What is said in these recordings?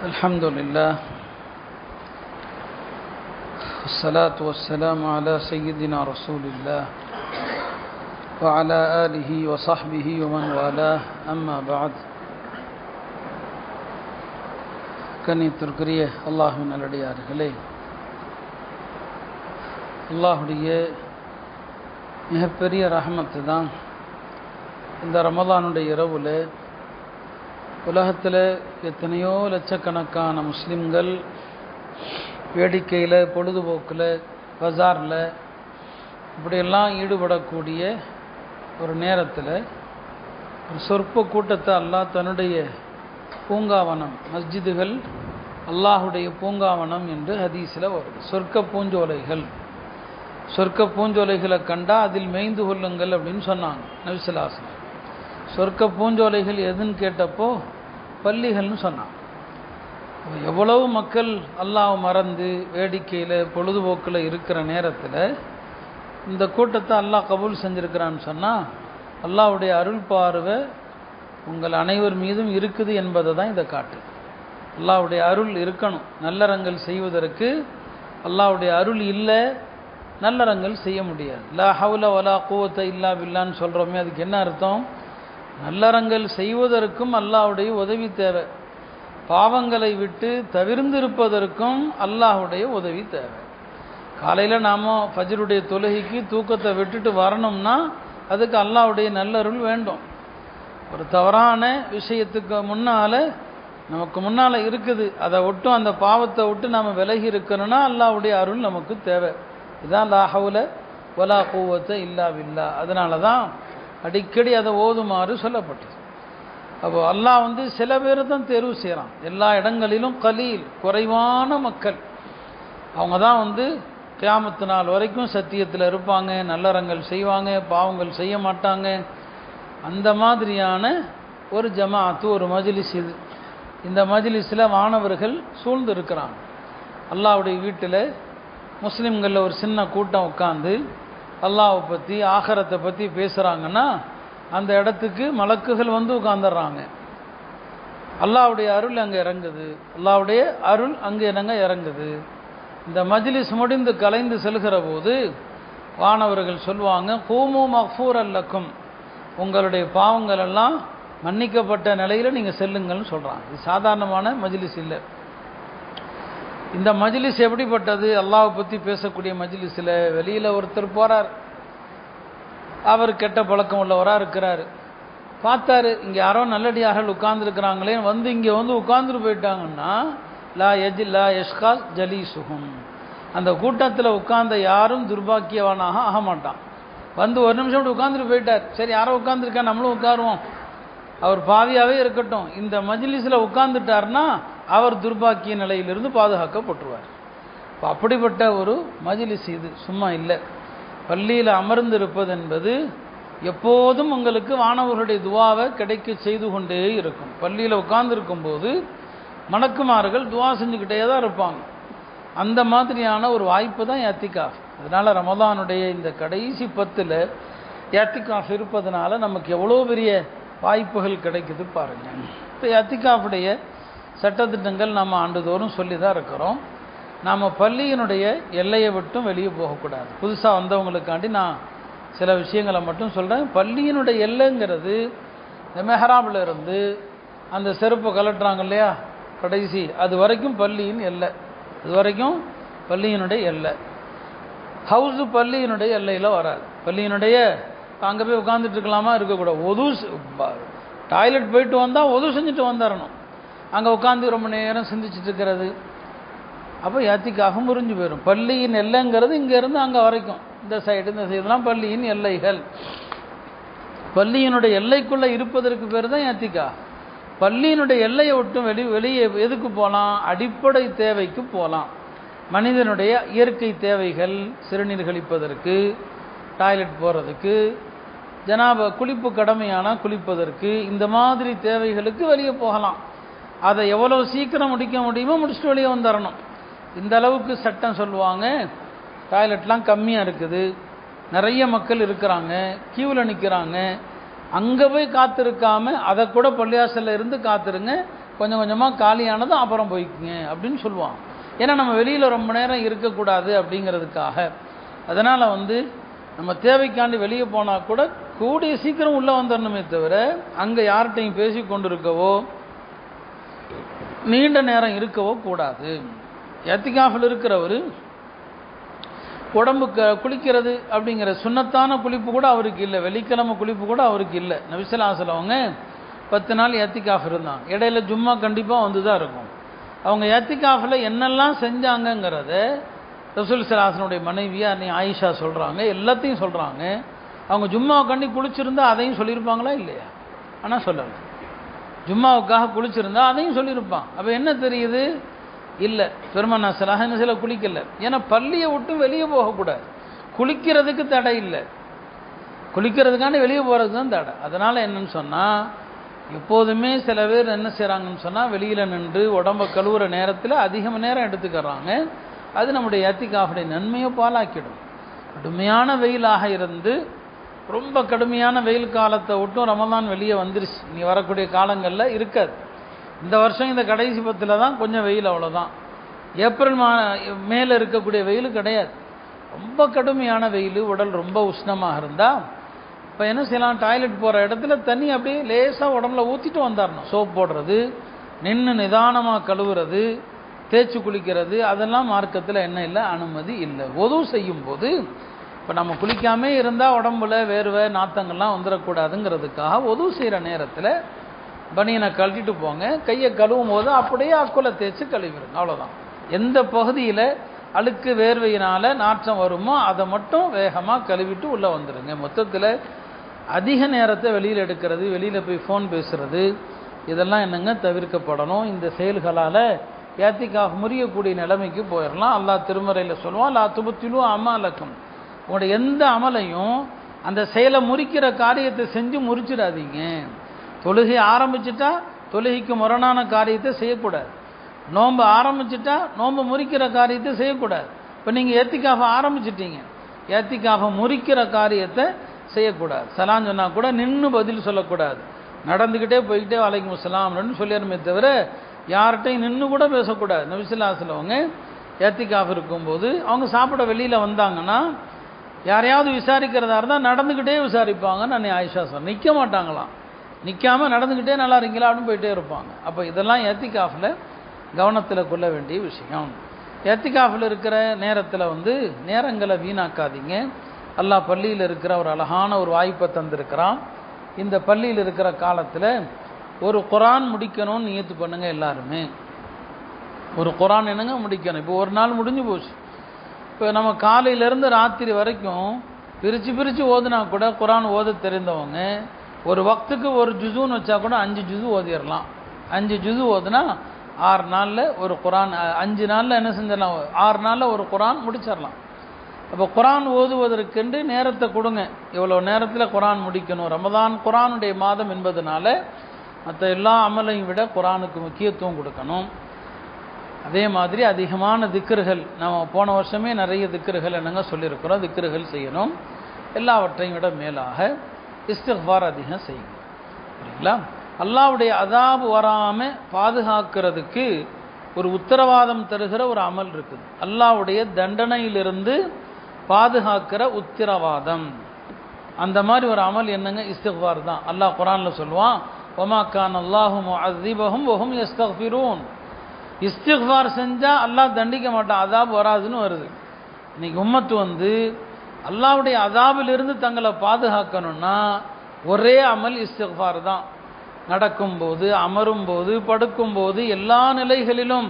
الحمد لله والصلاة والسلام على سيدنا رسول الله وعلى آله وصحبه ومن والاه أما بعد கண்ணியத்திற்குரிய அல்லாஹுவின் நல்லடியார்களே அல்லாஹுடைய மிகப்பெரிய ரஹமத்து தான் இந்த ரமலானுடைய இரவில் உலகத்தில் எத்தனையோ லட்சக்கணக்கான முஸ்லிம்கள் வேடிக்கையில் பொழுதுபோக்கில் பஜாரில் இப்படியெல்லாம் ஈடுபடக்கூடிய ஒரு நேரத்தில் ஒரு சொற்ப கூட்டத்தை அல்லாஹ் தன்னுடைய பூங்காவனம் மஸ்ஜிதுகள் அல்லாஹுடைய பூங்காவனம் என்று ஹதீஸில் வருது. சொர்க்க பூஞ்சோலைகள். சொர்க்க பூஞ்சோலைகளை கண்டால் அதில் மேய்ந்து கொள்ளுங்கள் அப்படின்னு சொன்னாங்க நபிசுல்லாசனம் சொர்க்க பூஞ்சோலைகள் எதுன்னு கேட்டப்போ பள்ளிகள்னு சொன்னான். எவ்வளவு மக்கள் அல்லாஹ் மறந்து வேடிக்கையில் பொழுதுபோக்கில் இருக்கிற நேரத்தில் இந்த கூட்டத்தை அல்லாஹ் கபூல் செஞ்சுருக்கிறான்னு சொன்னால் அல்லாஹுடைய அருள் பார்வை உங்கள் அனைவர் மீதும் இருக்குது என்பதை தான் இதை காட்டு. அல்லாவுடைய அருள் இருக்கணும். நல்லறங்கள் செய்வதற்கு அல்லாஹுடைய அருள் இல்லை நல்லறங்கள் செய்ய முடியாது. லா ஹவுல வலா கூவத்தை இல்லா பில்லான்னு சொல்கிறோமே அதுக்கு என்ன அர்த்தம்? நல்லறங்கள் செய்வதற்கும் அல்லாஹுடைய உதவி தேவை. பாவங்களை விட்டு தவிர்ந்திருப்பதற்கும் அல்லாஹுடைய உதவி தேவை. காலையில் நாம் ஃபஜருடைய தொழுகைக்கு தூக்கத்தை விட்டுட்டு வரணும்னா அதுக்கு அல்லாஹுடைய நல்லருள் வேண்டும். ஒரு தவறான விஷயத்துக்கு முன்னால் நமக்கு முன்னால் இருக்குது. அதை விட்டும் அந்த பாவத்தை விட்டு நாம் விலகி இருக்கணும்னா அல்லாவுடைய அருள் நமக்கு தேவை. இதுதான் லாஹவுல ஒலா கூவத்தை இல்லா வில்லா அதனால தான் அடிக்கடி அதை ஓதுமாறு சொல்லப்பட்டது. அப்போ அல்லாஹ் வந்து சில பேர் தான் தேர்வு செய்கிறான் எல்லா இடங்களிலும் கலீல் குறைவான மக்கள். அவங்க தான் வந்து கியாமத்து நாள் வரைக்கும் சத்தியத்தில் இருப்பாங்க நல்லறங்கள் செய்வாங்க பாவங்கள் செய்ய மாட்டாங்க. அந்த மாதிரியான ஒரு ஜமாத்து ஒரு மஜ்லிஸ் இது. இந்த மஜிலிஸில் மாணவர்கள் சூழ்ந்து இருக்கிறாங்க அல்லாவுடைய வீட்டில் முஸ்லீம்களில் ஒரு சின்ன கூட்டம் உட்காந்து அல்லாவை பற்றி ஆகரத்தை பற்றி பேசுகிறாங்கன்னா அந்த இடத்துக்கு மலக்குகள் வந்து உட்காந்துடுறாங்க அல்லாவுடைய அருள் அங்கே இறங்குது. அல்லாவுடைய அருள் அங்கே என்னங்க இறங்குது? இந்த மஜ்லிஸ் முடிந்து கலைந்து செல்கிற போது வானவர்கள் சொல்லுவாங்க கூமு மஃபூர் அல்லக்கும் உங்களுடைய பாவங்கள் எல்லாம் மன்னிக்கப்பட்ட நிலையில் நீங்கள் செல்லுங்கள்னு சொல்கிறாங்க இது சாதாரணமான மஜ்லிஸ் இல்லை. இந்த மஜ்லிஸ் எப்படிப்பட்டது? அல்லாவை பற்றி பேசக்கூடிய மஜ்லிஸில் வெளியில் ஒருத்தர் போகிறார் அவர் கெட்ட பழக்கம் உள்ளவராக இருக்கிறார். பார்த்தாரு இங்கே யாரோ நல்லடியார்கள் உட்கார்ந்துருக்கிறாங்களே வந்து இங்கே வந்து உட்கார்ந்துட்டு போயிட்டாங்கன்னா லா எஜ் லா யஷ்கா ஜலி சுகம் அந்த கூட்டத்தில் உட்கார்ந்த யாரும் துர்பாக்கியவானாக ஆக மாட்டான். வந்து ஒரு நிமிஷம் உட்காந்துட்டு போயிட்டார். சரி யாரோ உட்காந்துருக்கா நம்மளும் உட்காருவோம். அவர் பாவியாகவே இருக்கட்டும். இந்த மஜ்லிஸில் உட்காந்துட்டார்னா அவர் துர்பாக்கிய நிலையிலிருந்து பாதுகாக்கப்பட்டுருவார். இப்போ அப்படிப்பட்ட ஒரு மஜிலிஸ் இது. சும்மா இல்லை. பள்ளியில் அமர்ந்து இருப்பது என்பது எப்போதும் உங்களுக்கு வானவர்களுடைய துவாவை கிடைக்க செய்து கொண்டே இருக்கும். பள்ளியில் உட்கார்ந்துருக்கும் போது மணக்குமார்கள் துவா செஞ்சுக்கிட்டே தான் இருப்பாங்க. அந்த மாதிரியான ஒரு வாய்ப்பு தான் ஏத்திகாஃப் அதனால் ரமதானுடைய இந்த கடைசி பத்தில் ஏத்திகாஃப் இருப்பதனால நமக்கு எவ்வளோ பெரிய வாய்ப்புகள் கிடைக்குது பாருங்கள் இப்போ யாத்திகாஃபுடைய சட்டத்திட்டங்கள் நம்ம ஆண்டுதோறும் சொல்லி தான் இருக்கிறோம். நாம் பள்ளியினுடைய எல்லையை விட்டும் வெளியே போகக்கூடாது. புதுசாக வந்தவங்களுக்காண்டி நான் சில விஷயங்களை மட்டும் சொல்கிறேன் பள்ளியினுடைய எல்லைங்கிறது இந்த மெஹராபில் இருந்து அந்த செருப்பை கலட்டுறாங்க இல்லையா? கடைசி. அது வரைக்கும் பள்ளியின் எல்லை. இது வரைக்கும் பள்ளியினுடைய எல்லை. ஹவுஸு பள்ளியினுடைய எல்லையில் வராது. பள்ளியினுடைய அங்கே போய் உட்காந்துட்டு இருக்கலாமா? இருக்கக்கூடாது. ஒது டாய்லெட் போயிட்டு வந்தால் ஒது செஞ்சுட்டு வந்துடணும் அங்கே உட்காந்து ரொம்ப நேரம் சிந்திச்சுட்டு இருக்கிறது. அப்போ யாத்திக்காக முறிஞ்சு போயிடும் பள்ளியின் எல்லைங்கிறது இங்கேருந்து அங்கே வரைக்கும். இந்த சைடு இந்த சைடுலாம் பள்ளியின் எல்லைகள். பள்ளியினுடைய எல்லைக்குள்ளே இருப்பதற்கு பேர் தான் யாத்திக்கா. பள்ளியினுடைய எல்லையை விட்டும் வெளி வெளியே எதுக்கு போகலாம் அடிப்படை தேவைக்கு போகலாம் மனிதனுடைய இயற்கை தேவைகள் சிறுநீர் கழிப்பதற்கு டாய்லெட் போகிறதுக்கு ஜனாப குளிப்பு கடமையான குளிப்பதற்கு இந்த மாதிரி தேவைகளுக்கு வெளியே போகலாம். அதை எவ்வளோ சீக்கிரம் முடிக்க முடியுமோ முடிச்சுட்டு வெளியே வந்துடணும் இந்த அளவுக்கு சட்டம் சொல்லுவாங்க. டாய்லெட்லாம் கம்மியாக இருக்குது. நிறைய மக்கள் இருக்கிறாங்க. கியூவில் நிற்கிறாங்க அங்கே போய் காத்திருக்காம அதை கூட பள்ளியாசலில் இருந்து காத்துருங்க. கொஞ்சம் கொஞ்சமாக காலியானதும் அப்புறம் போய்க்குங்க அப்படின்னு சொல்லுவான் ஏன்னா நம்ம வெளியில் ரொம்ப நேரம் இருக்கக்கூடாது அப்படிங்கிறதுக்காக. அதனால் வந்து நம்ம தேவைக்காண்டி வெளியே போனால் கூட கூடிய சீக்கிரம் உள்ளே வந்துடணுமே தவிர அங்கே யார்கிட்டையும் பேசி கொண்டு இருக்கவோ நீண்ட நேரம் இருக்கவோ கூடாது. எத்திகாஃபில் இருக்கிறவர் உடம்பு க குளிக்கிறது அப்படிங்கிற சுண்ணத்தான குளிப்பு கூட அவருக்கு இல்லை. வெள்ளிக்கிழமை குளிப்பு கூட அவருக்கு இல்லை. நபிசலாசல் அவங்க பத்து நாள் ஏத்திகாஃப் இருந்தாங்க. இடையில ஜும்மா கண்டிப்பாக வந்து தான் இருக்கும். அவங்க ஏத்திகாஃபில் என்னெல்லாம் செஞ்சாங்கங்கிறத ரசூல் சலாசனுடைய மனைவியாக நீ ஆயிஷா சொல்கிறாங்க எல்லாத்தையும் சொல்கிறாங்க அவங்க ஜும்மா கண்டி குளிச்சிருந்தா அதையும் சொல்லியிருப்பாங்களா இல்லையா? ஆனால் சொல்லலை. ஜும்மாவுக்காக குளிச்சிருந்தா அதையும் சொல்லியிருப்பான். அப்போ என்ன தெரியுது? இல்லை. பெருமண்ணா சலாக என்ன சில குளிக்கல. ஏன்னா பள்ளியை விட்டு வெளியே போகக்கூடாது. குளிக்கிறதுக்கு தடை இல்லை. குளிக்கிறதுக்காண்டி வெளியே போகிறது தான் தடை. அதனால் என்னன்னு சொன்னால் எப்போதுமே சில பேர் என்ன செய்கிறாங்கன்னு சொன்னால் வெளியில் நின்று உடம்ப கழுவுற நேரத்தில் அதிக நேரம் எடுத்துக்கிறாங்க. அது நம்முடைய ஏத்திகாஃபுடைய நன்மையை பாலாக்கிடும் கடுமையான வெயிலாக இருந்து ரொம்ப கடுமையான வெயில் காலத்தை விட்டும் ரமதான் வெளியே வந்துருச்சு. நீ வரக்கூடிய காலங்களில் இருக்காது. இந்த வருஷம் இந்த கடைசி பத்தில் தான் கொஞ்சம் வெயில் அவ்வளோதான் ஏப்ரல் மா மேலே இருக்கக்கூடிய வெயில் கிடையாது. ரொம்ப கடுமையான வெயில் உடல் ரொம்ப உஷ்ணமாக இருந்தால் இப்போ என்ன செய்யலாம்? டாய்லெட் போகிற இடத்துல தண்ணி அப்படியே லேசாக உடம்புல ஊற்றிட்டு வந்தாரணும். சோப் போடுறது நின்று நிதானமாக கழுவுறது தேய்ச்சி குளிக்கிறது அதெல்லாம் மார்க்கத்தில் என்ன இல்லை? அனுமதி இல்லை. உதவு செய்யும் போது இப்போ நம்ம குளிக்காமல் இருந்தால் உடம்புல வேர்வை நாத்தங்கள்லாம் வந்துடக்கூடாதுங்கிறதுக்காக ஒது செய்கிற நேரத்தில் பனியனை கழட்டிட்டு போங்க. கையை கழுவும் போது அப்படியே அக்குலை தேய்ச்சி கழுவிடுங்க. அவ்வளோதான் எந்த பகுதியில் அழுக்கு வேர்வையினால் நாற்றம் வருமோ அதை மட்டும் வேகமாக கழுவிட்டு உள்ளே வந்துடுங்க மொத்தத்தில் அதிக நேரத்தை வெளியில் எடுக்கிறது வெளியில் போய் ஃபோன் பேசுகிறது இதெல்லாம் என்னங்க தவிர்க்கப்படணும்? இந்த செயல்களால் ஏத்திக்காக முறியக்கூடிய நிலைமைக்கு போயிடலாம் அல்லா திருமறையில் சொல்லுவான் லா துபத்திலும் அமாலக்கம். உங்களோட எந்த அமலையும் அந்த செயலை முறிக்கிற காரியத்தை செஞ்சு முறிச்சிடாதீங்க. தொழுகை ஆரம்பிச்சிட்டா தொழுகைக்கு முரணான காரியத்தை செய்யக்கூடாது. நோன்பு ஆரம்பிச்சிட்டா நோன்பு முறிக்கிற காரியத்தை செய்யக்கூடாது. இப்போ நீங்கள் ஏத்திக்காக ஆரம்பிச்சிட்டீங்க. ஏத்திக்காக முறிக்கிற காரியத்தை செய்யக்கூடாது. சலான் சொன்னால் கூட நின்று பதில் சொல்லக்கூடாது. நடந்துக்கிட்டே போய்கிட்டே வலைக்கும் சலாம்னு சொல்லிடுமே தவிர யார்கிட்டையும் நின்று கூட பேசக்கூடாது. நபிசுல்லாசில் அவங்க ஏத்திக்காக இருக்கும்போது அவங்க சாப்பிட வெளியில் வந்தாங்கன்னா யாரையாவது விசாரிக்கிறதா இருந்தால் நடந்துக்கிட்டே விசாரிப்பாங்கன்னு நான் ஆயிஷா சார் நிற்க மாட்டாங்களாம். நிற்காமல் நடந்துக்கிட்டே நல்லா இருக்கீங்களா அப்படின்னு போயிட்டே இருப்பாங்க. அப்போ இதெல்லாம் ஏத்திகாஃபில் கவனத்தில் கொள்ள வேண்டிய விஷயம். எத்திகாஃபில் இருக்கிற நேரத்தில் வந்து நேரங்களை வீணாக்காதீங்க. அல்லாஹ் பள்ளியில் இருக்கிற ஒரு அழகான ஒரு வாய்ப்பை தந்திருக்கிறான். இந்த பள்ளியில் இருக்கிற காலத்தில் ஒரு குரான் முடிக்கணும்னு நியத்து பண்ணுங்கள் எல்லாருமே. ஒரு குரான் என்னங்க முடிக்கணும்? இப்போ ஒரு நாள் முடிஞ்சு போச்சு. இப்போ நம்ம காலையிலேருந்து ராத்திரி வரைக்கும் பிரித்து பிரித்து ஓதுனா கூட குரான் ஓத தெரிந்தவங்க ஒரு வக்துக்கு ஒரு ஜுசுன்னு வச்சா கூட அஞ்சு ஜுசு ஓதிடலாம் அஞ்சு ஜுசு ஓதுனா ஆறு நாளில் ஒரு குரான் அஞ்சு நாளில் என்ன செஞ்சிடலாம்? ஆறு நாளில் ஒரு குரான் முடிச்சிடலாம். அப்போ குரான் ஓதுவதற்கென்று நேரத்தை கொடுங்க. இவ்வளோ நேரத்தில் குரான் முடிக்கணும். ரமதான் குரானுடைய மாதம் என்பதனால மற்ற எல்லா அமலையும் விட குரானுக்கு முக்கியத்துவம் கொடுக்கணும். அதே மாதிரி அதிகமான திக்கர்கள் நம்ம போன வருஷமே நிறைய திக்கர்கள் என்னங்க சொல்லியிருக்கிறோம். திக்கர்கள் செய்யணும். எல்லாவற்றையும் விட மேலாக இஸ்திஃபார் அதிகம் செய்யுங்க. சரிங்களா அல்லாவுடைய அதாபு வராமல் பாதுகாக்கிறதுக்கு ஒரு உத்தரவாதம் தருகிற ஒரு அமல் இருக்குது. அல்லாவுடைய தண்டனையிலிருந்து பாதுகாக்கிற உத்தரவாதம். அந்த மாதிரி ஒரு அமல் என்னங்க? இஸ்திஃபார் தான். அல்லாஹ் குரானில் சொல்லுவான் ஒமா கான் அல்லாஹும் அதிபகம் ஒஹும் எஸ்தஃபிரூன் இஸ்திஃபார் செஞ்சால் அல்லாஹ் தண்டிக்க மாட்டான். அதாப் வராதுன்னு வருது. இன்னைக்கு உம்மத்து வந்து அல்லாவுடைய அதாபிலிருந்து தங்களை பாதுகாக்கணும்னா ஒரே அமல் இஸ்திஃபார் தான். நடக்கும்போது அமரும்போது படுக்கும்போது எல்லா நிலைகளிலும்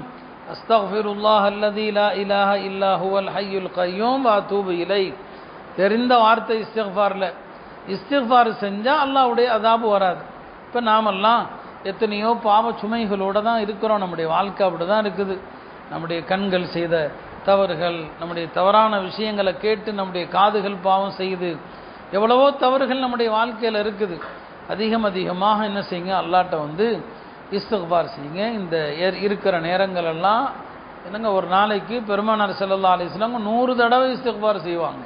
அஸ்தஃபிருல்லாஹ் அல்லதி இலா இலாஹ இல்லா ஹுவல் ஹையுல் கய்யூம் வா தூபு இலை தெரிந்த வார்த்தை இஸ்திஃபாரில் இஸ்திஃபார் செஞ்சால் அல்லாஹ்வுடைய அதாபு வராது. இப்போ நாமெல்லாம் எத்தனையோ பாவ சுமைகளோடு தான் இருக்கிறோம். நம்முடைய வாழ்க்கை அப்படி தான் இருக்குது. நம்முடைய கண்கள் செய்த தவறுகள் நம்முடைய தவறான விஷயங்களை கேட்டு நம்முடைய காதுகள் பாவம் செய்யுது. எவ்வளவோ தவறுகள் நம்முடைய வாழ்க்கையில் இருக்குது. அதிகம் அதிகமாக என்ன செய்யுங்க? அல்லாட்ட வந்து இஸ்திக்பார் செய்யுங்க. இந்த இருக்கிற நேரங்கள் எல்லாம் என்னங்க ஒரு நாளைக்கு பெருமானார் செல்லல்லா அலிஸ்லாங்க நூறு தடவை இஸ்தகுபார் செய்வாங்க.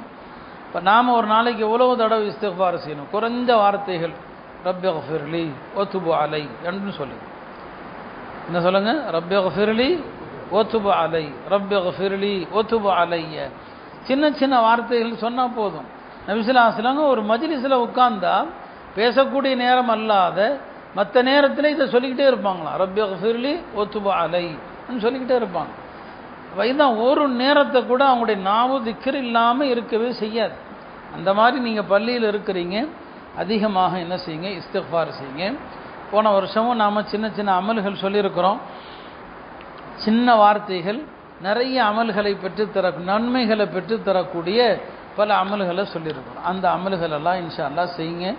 இப்போ நாம் ஒரு நாளைக்கு எவ்வளவு தடவை இஸ்தகுபார் செய்யணும்? குறைஞ்ச வார்த்தைகள். ரப்பி ஃபிர்லி ஓத்துபு அலை என்று சொல்லுங்க. என்ன சொல்லுங்க? ரப்பி ஃபிர்லி ஓத்துபு அலை ரப்பி ஃபிர்லி ஓத்துபு அலைய. சின்ன சின்ன வார்த்தைகள் சொன்னால் போதும். நபிசுல்லாஸ்லாங்க ஒரு மஜ்லிஸில் உட்கார்ந்தா பேசக்கூடிய நேரம் அல்லாத மற்ற நேரத்தில் இதை சொல்லிக்கிட்டே இருப்பாங்களாம் ரப்பி ஃபிர்லி ஓத்துபு அலை சொல்லிக்கிட்டே இருப்பாங்க. இதுதான் ஒரு நேரத்தை கூட அவங்களுடைய நாவு திக்கர் இல்லாமல் இருக்கவே செய்யாது. அந்த மாதிரி நீங்கள் பள்ளியில் இருக்கிறீங்க அதிகமாக என்ன செய்யுங்க? இஸ்திஃபார் செய்யுங்க. போன வருஷமும் நாம் சின்ன சின்ன அமல்கள் சொல்லியிருக்கிறோம். சின்ன வார்த்தைகள் நிறைய அமல்களை பெற்றுத்தர நன்மைகளை பெற்றுத்தரக்கூடிய பல அமல்களை சொல்லியிருக்கிறோம். அந்த அமல்கள் எல்லாம் இன்ஷா அல்லா செய்யுங்க.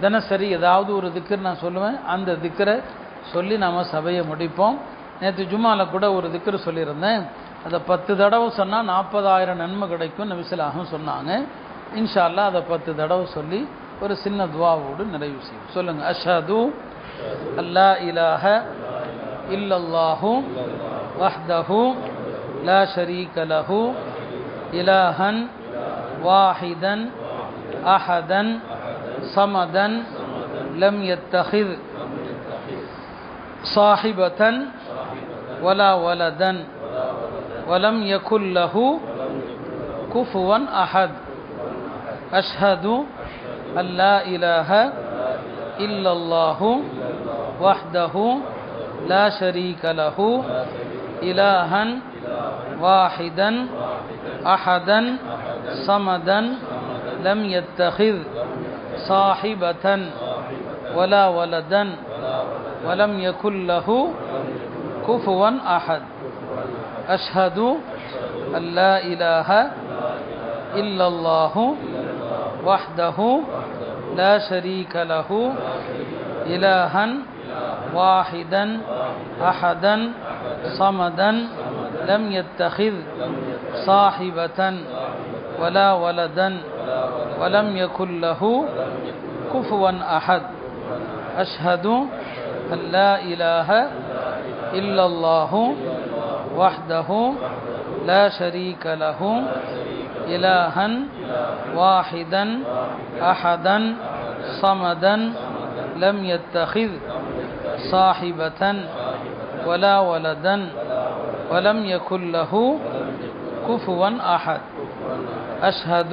தினசரி ஏதாவது ஒரு திக்கர் நான் சொல்லுவேன். அந்த திக்கரை சொல்லி நாம் சபையை முடிப்போம். நேற்று ஜும்மாவில் கூட ஒரு திக்கர் சொல்லியிருந்தேன். அதை பத்து தடவை சொன்னால் நாற்பதாயிரம் நன்மை கிடைக்கும் நபிசலாகவும் சொன்னாங்க. இன்ஷால்லா அதை பத்து தடவை சொல்லி ஒரு சின்ன துவாவோடு நிறைவு செய்யும் சொல்லுங்கள் அஷது அல்லா இலாஹ இல்லல்லாஹு வஹ்தஹு லா ஷரீக லஹு இலாஹன் வாஹிதன் அஹதன் சமதன் லம் யத்தஹித் சாஹிபத்தன் ولا ولدا ولم يكن له كفوا أحد أشهد أن لا إله إلا الله وحده لا شريك له إلها واحدا أحدا صمدا لم يتخذ صاحبة ولا ولدا ولم يكن له كفوا أحد. أشهد أن لا إله إلا الله وحده لا شريك له إلها واحدا أحدا صمدا لم يتخذ صاحبة ولا ولدا ولم يكن له كفوا أحد. أشهد أن لا إله إلا الله وحده لا شريك له إلها واحدا أحدا صمدا لم يتخذ صاحبة ولا ولدا ولم يكن له كفوا أحد. أشهد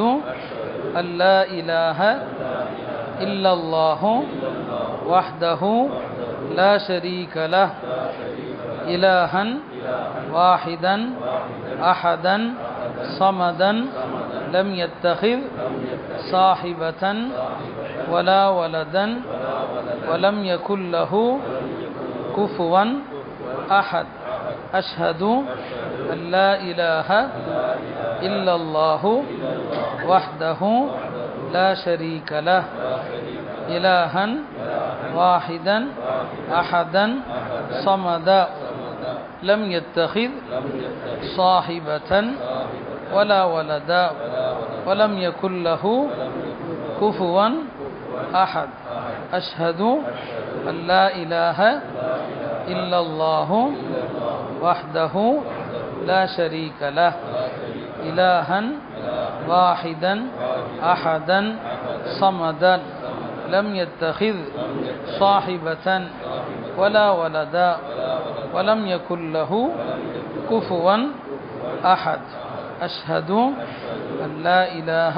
أن لا إله إلا الله وحده لا شريك له إلها واحدا أحدا صمدا لم يتخذ صاحبة ولا ولدا ولم يكن له كفوا أحد. أشهد أن لا إله إلا الله وحده لا شريك له. إلها واحدا أحدا صمدا لم يتخذ صاحبة ولا ولدا ولم يكن له كفوا أحد. أشهد أن لا إله إلا الله وحده لا شريك له. إلها واحدا أحدا صمدا لم يتخذ صاحبة ولا ولدا ولم يكن له كفوا أحد. أشهد أن لا إله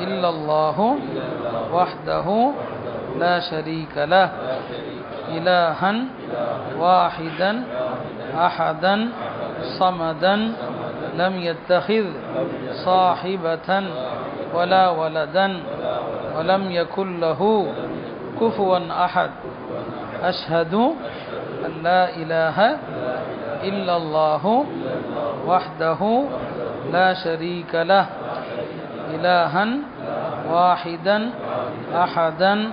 إلا الله وحده لا شريك له إلها واحدا أحدا صمدا لم يتخذ صاحبة ولا ولدا ولم يكن له كفوا أحد. أشهد أن لا إله إلا الله وحده لا شريك له إلها واحدا أحدا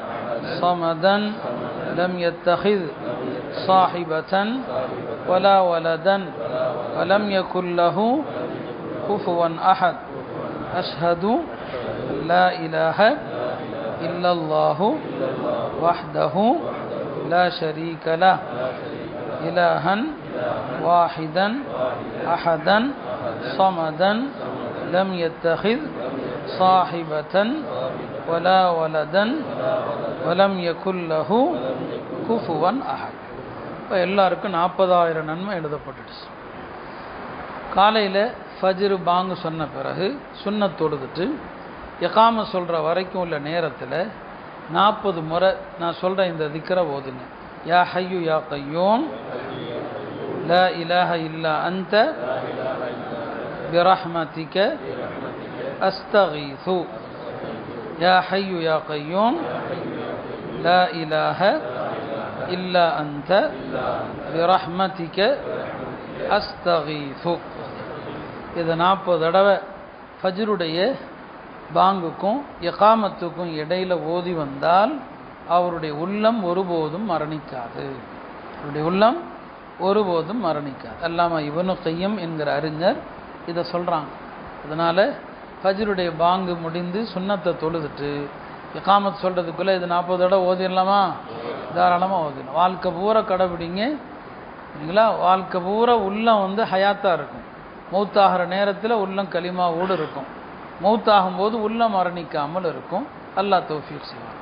صمدا لم يتخذ صاحبة ولا ولدا ولم يكن له كفوا أحد. أشهد لا إله إلا الله وحده لا شريك له إلها واحدا أحدا صمدا لم يتخذ صاحبة ولا ولدا ولم يكن له كفوا أحد இப்போ எல்லாருக்கும் நாற்பதாயிரம் நன்மை எழுதப்பட்டுடுச்சு காலையில் ஃபஜ்ரு பாங்கு சொன்ன பிறகு சுண்ணத் தொழுதுட்டு எகாம சொல்கிற வரைக்கும் உள்ள நேரத்தில் நாற்பது முறை நான் சொல்கிற இந்த திக்கரை ஓதுங்க யா ஹையு யா கையோம் لا إله إلا أنت برحمتك أستغيث يا حي يا قيوم لا إله إلا أنت برحمتك أستغيث இது நாற்பது தடவை ஃபஜ்ருடைய பாங்குக்கும் எகாமத்துக்கும் இடையில ஓதி வந்தால் அவருடைய உள்ளம் ஒருபோதும் மரணிக்காது அவருடைய உள்ளம் ஒருபோதும் மரணிக்காது. அல்லாம இவனு கையம் என்கிற அறிஞர் இதை சொல்கிறாங்க அதனால் ஃபஜ்ருடைய பாங்கு முடிந்து சுண்ணத்தை தொழுதுட்டு இக்காமத் சொல்கிறதுக்குள்ளே இது நாற்பது தடவை ஓதிடலாமா? தாராளமாக ஓதிடலாம். வாழ்க்கை பூரா கடைபிடிங்க. சரிங்களா? வாழ்க்கை பூரா உள்ளம் வந்து ஹயாத்தாக இருக்கும். மௌத்தாகிற நேரத்தில் உள்ளம் களிமாவோடு இருக்கும். மௌத்தாகும்போது உள்ளம் மரணிக்காமல் இருக்கும். அல்லாஹ் தௌஃபீக் செய்வான்.